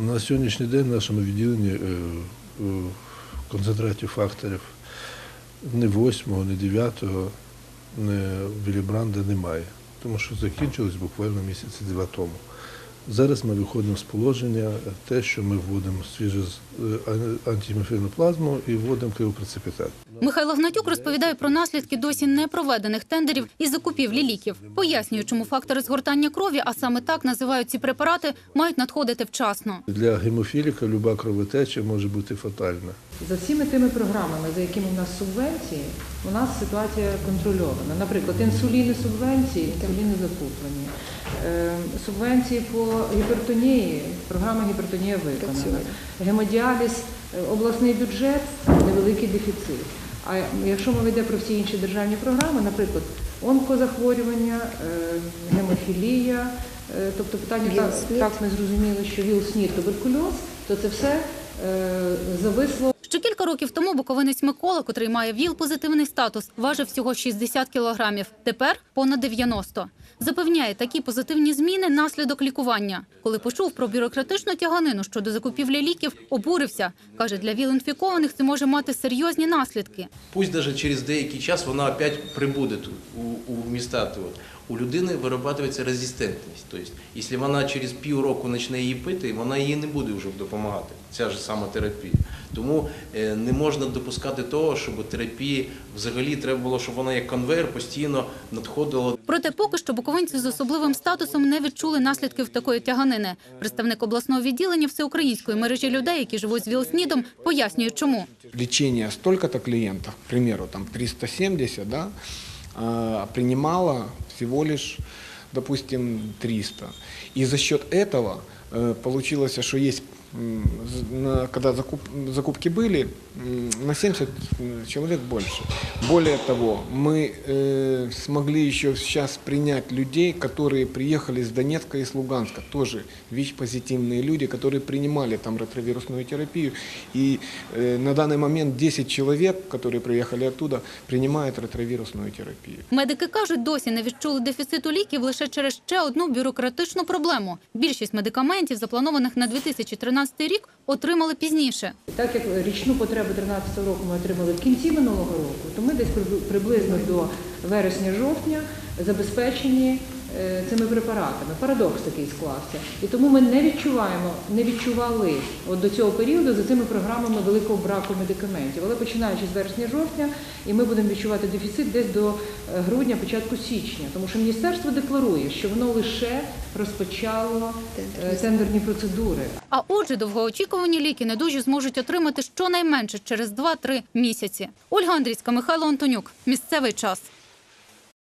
На сьогоднішній день в нашому відділенні е, концентратів факторів ні 8, ні 9, ні Вілібранда немає, тому що закінчилось буквально місяці два тому. Зараз ми виходимо з положення е, те, що ми вводимо свіжу з- е, ан- плазму і вводимо кривопрецепітат. Михайло Гнатюк розповідає про наслідки досі не проведених тендерів і закупівлі ліків. Пояснює, чому фактори згортання крові, а саме так називають ці препарати, мають надходити вчасно. Для гемофіліка люба кровотеча може бути фатальна. За всіми тими програмами, за якими в нас субвенції, у нас ситуація контрольована. Наприклад, інсуліни субвенції, інсуліни закуплені. Е, Субвенції по гіпертонії, програма гіпертонія виконана. Гемодіаліз, е, обласний бюджет, невеликий дефіцит. А якщо мова йде про всі інші державні програми, наприклад, онкозахворювання, е, гемофілія, тобто питання так, так ми зрозуміли, що ВІЛ, СНІД, туберкульоз, то це все зависло Ще кілька років тому буковинець Микола, котрий має ВІЛ-позитивний статус, важив всього 60 кілограмів. Тепер понад 90. Запевняє, такі позитивні зміни – наслідок лікування. Коли почув про бюрократичну тяганину щодо закупівлі ліків, обурився. Каже, для ВІЛ-інфікованих це може мати серйозні наслідки. Пусть навіть через деякий час вона опять прибуде у, у міста. У людини виробляється резистентність. Тобто, якщо вона через півроку почне її пити, вона їй не буде вже допомагати. Ця ж сама терапія. Тому е, не можна допускати того, щоб терапії взагалі треба було, щоб вона як конвейер постійно надходила Проте поки що буковинці з особливим статусом не відчули наслідків такої тяганини. Представник обласного відділення всеукраїнської мережі людей, які живуть з ВІЛ-СНІДом, пояснює, чому. лечение столько-то клиентов, к примеру, там 370, да, а, принимала всего лишь, допустим, 300. И за счет этого э, получилось, что есть, м, з- на- когда закуп, закупки были, м, на 70 человек больше. Более того, мы э, смогли еще сейчас принять людей, которые приехали с Донецка и с Луганска, тоже ВИЧ-позитивные люди, которые принимали там ретровирусную терапию. И э, на данный момент 10 человек, которые приехали оттуда, принимают ретровирусную терапию. Медики кажуть, досі не відчули дефіциту ліків лише через ще одну бюрократичну проблему. Більшість медикаментів, запланованих на 2013 рік, отримали пізніше. Так як річну потребу 2013 року ми отримали в кінці минулого року, то ми десь прибли- приблизно до вересня-жовтня забезпечені цими препаратами. Парадокс такий склався. І тому ми не відчуваємо, не відчували от до цього періоду за цими програмами великого браку медикаментів. Але починаючи з вересня-жовтня, і ми будемо відчувати дефіцит десь до е, грудня, початку січня. Тому що міністерство декларує, що воно лише розпочало е, тендерні процедури. А отже, довгоочікувані ліки недужі зможуть отримати щонайменше через 2-3 місяці. Ольга Андрійська, Михайло Антонюк. Місцевий час.